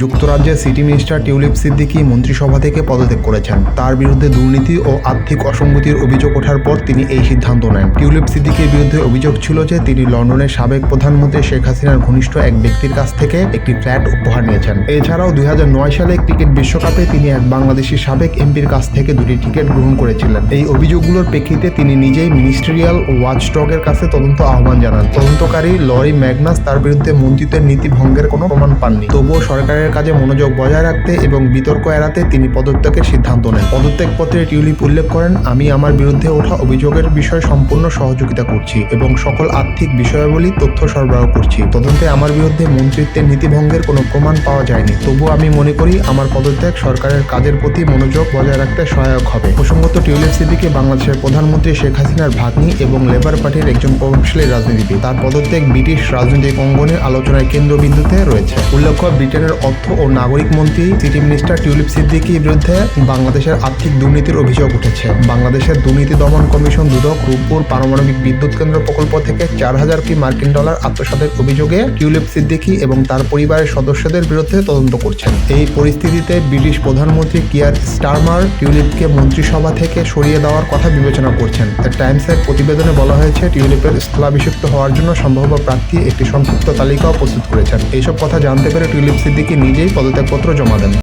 যুক্তরাজ্যের city minister tulip Siddiqui মন্ত্রিসভা থেকে পদত্যাগ করেছেন। তার বিরুদ্ধে দুর্নীতি ও আর্থিক অসঙ্গতির অভিযোগ ওঠার পর তিনি এই সিদ্ধান্ত নেন। টিউলিপ সিদ্দিকীর বিরুদ্ধে অভিযোগ ছিল যে তিনি লন্ডনের সাবেক প্রধানমন্ত্রী শেখ হাসিনার ঘনিষ্ঠ এক ব্যক্তির কাছ থেকে একটি ফ্ল্যাট উপহার নিয়েছেন। এছাড়াও দুই হাজার নয় সালে ক্রিকেট বিশ্বকাপে তিনি এক বাংলাদেশি সাবেক এমপির কাছ থেকে দুটি টিকিট গ্রহণ করেছিলেন। এই অভিযোগগুলোর প্রেক্ষিতে তিনি নিজেই মিনিস্ট্রিয়াল ওয়াচডগের কাছে তদন্ত আহ্বান জানান। তদন্তকারী লরি ম্যাগনাস তার বিরুদ্ধে মন্ত্রিত্বের নীতি ভঙ্গের কোনো প্রমাণ পাননি। তবুও সরকারের কাজে মনোযোগ বজায় রাখতে এবং বিতর্ক এড়াতে তিনি পদত্যাগের সিদ্ধান্ত নেন। পদত্যাগপত্রে টিউলিপ উল্লেখ করেন, আমি আমার বিরুদ্ধে ওঠা অভিযোগের বিষয়ে সম্পূর্ণ সহযোগিতা করছি এবং সকল আর্থিক বিষয়াবলী তথ্য সরবরাহ করছি। তদন্তে আমার বিরুদ্ধে মন্ত্রিত্বের নীতিভঙ্গের কোনো প্রমাণ পাওয়া যায়নি। তবুও আমি মনে করি, আমার পদত্যাগ সরকারের কাজের প্রতি মনোযোগ বজায় রাখতে সহায়ক হবে। প্রসঙ্গত, টিউলিপ সিদ্দিকি বাংলাদেশের প্রধানমন্ত্রী শেখ হাসিনার ভাগ্নি এবং লেবার পার্টির একজন প্রভাবশালী রাজনীতিবিদ। তার পদত্যাগ ব্রিটিশ রাজনৈতিক অঙ্গনে আলোচনার কেন্দ্রবিন্দুতে রয়েছে। উল্লেখ্য, ব্রিটেনের অর্থ ও নাগরিক মন্ত্রী, সিটি মিনিস্টার টিউলিপ সিদ্দিকির বিরুদ্ধে বাংলাদেশের আর্থিক দুর্নীতির অভিযোগ উঠেছে। বাংলাদেশের দুর্নীতি দমন কমিশন দুদক রূপপুর পারমাণবিক বিদ্যুৎ কেন্দ্র প্রকল্প থেকে চার হাজার কোটি মার্কিন ডলার আত্মসাতের অভিযোগে টিউলিপ সিদ্দিকি এবং তার পরিবারের সদস্যদের বিরুদ্ধে তদন্ত করছেন। এই পরিস্থিতিতে ব্রিটিশ প্রধানমন্ত্রী কিয়ার স্টারমার টিউলিপকে মন্ত্রিসভা থেকে সরিয়ে দেওয়ার কথা বিবেচনা করছেন। দ্য টাইমসের প্রতিবেদনে বলা হয়েছে, টিউলিপের স্থলাভিষিক্ত হওয়ার জন্য সম্ভাব্য প্রার্থী একটি সংক্ষিপ্ত তালিকাও প্রস্তুত করেছেন। এইসব কথা জানতে পেরে টিউলিপ সিদ্দিকি নিজেই পদত্যাগপত্র জমা দেন।